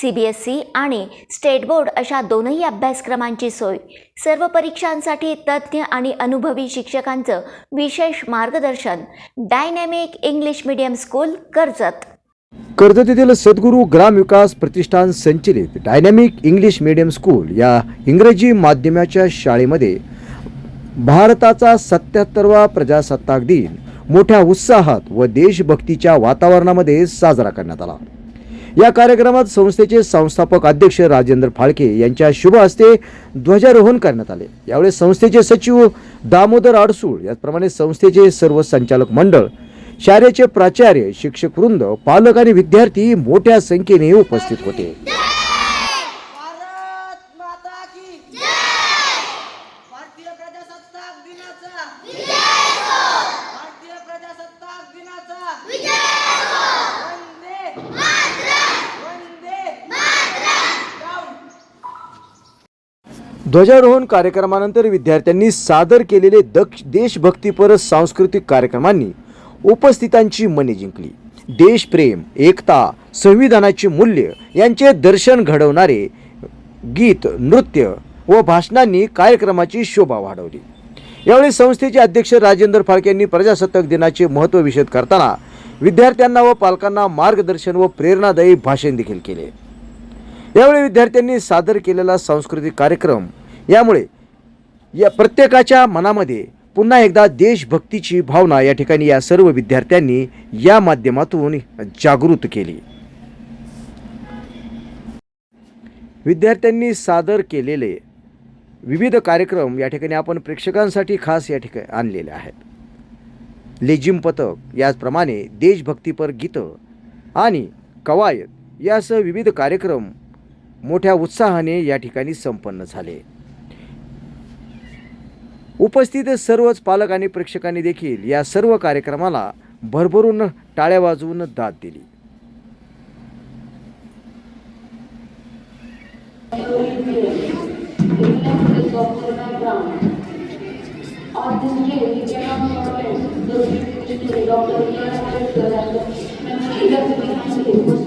C B S E आणि state board अशा दोनही अभ्यासक्रमांची सोय. सर्व परीक्षांसाठी तज्ज्ञ आणि अनुभवी शिक्षकांचं विशेष मार्गदर्शन dynamic English medium school Karjat. Karjat येथील सद्गुरू ग्राम विकास प्रतिष्ठान संचलित डायनॅमिक इंग्लिश मीडियम स्कूल या इंग्रजी माध्यमाच्या शाळेमध्ये भारताचा सत्याहत्तरवा प्रजासत्ताक दिन मोठ्या उत्साहात व देशभक्तीच्या वातावरणामध्ये साजरा करण्यात आला. या कार्यक्रमात संस्थेचे संस्थापक अध्यक्ष राजेंद्र फाळके यांच्या शुभ हस्ते ध्वजारोहण करण्यात आले. यावेळी संस्थेचे सचिव दामोदर आडसूळ याचप्रमाणे संस्थेचे सर्व संचालक मंडळ शाळेचे प्राचार्य शिक्षक वृंद पालक आणि विद्यार्थी मोठ्या संख्येने उपस्थित होते. भारत माता की भारतीय प्रजासत्ताक दिनाचा भारतीय प्रजासत्ताक दिनाचा वंदे वंदे डाऊन ध्वजारोहण कार्यक्रमानंतर विद्यार्थ्यांनी सादर केलेले दक्ष देशभक्तीपर सांस्कृतिक कार्यक्रमांनी उपस्थितांची मने जिंकली. देशप्रेम एकता संविधानाची मूल्य यांचे दर्शन घडवणारे गीत नृत्य व भाषणांनी कार्यक्रमाची शोभा वाढवली. यावेळी संस्थेचे अध्यक्ष राजेंद्र फाळके यांनी प्रजासत्ताक दिनाचे महत्त्व विषद करताना विद्यार्थ्यांना व पालकांना मार्गदर्शन व प्रेरणादायी भाषण देखील केले. यावेळी विद्यार्थ्यांनी सादर केलेला सांस्कृतिक कार्यक्रम यामुळे या प्रत्येकाच्या मनामध्ये पुन्हा एकदा देशभक्तीची भावना या ठिकाणी या सर्व विद्यार्थ्यांनी या माध्यमातून जागृत केली. विद्यार्थ्यांनी सादर केलेले विविध कार्यक्रम या ठिकाणी आपण प्रेक्षकांसाठी खास या ठिकाणी आणलेले आहेत. लेझिम पथक याचप्रमाणे देशभक्तीपर गीतं आणि कवायत यासह विविध कार्यक्रम मोठ्या उत्साहाने या ठिकाणी संपन्न झाले. उपस्थित सर्वच पालक आणि प्रेक्षकांनी देखील या सर्व कार्यक्रमाला भरभरून टाळ्या वाजवून दाद दिली.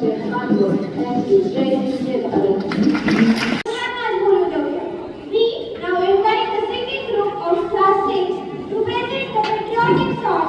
now invite the singing group of class 6 to present the patriotic song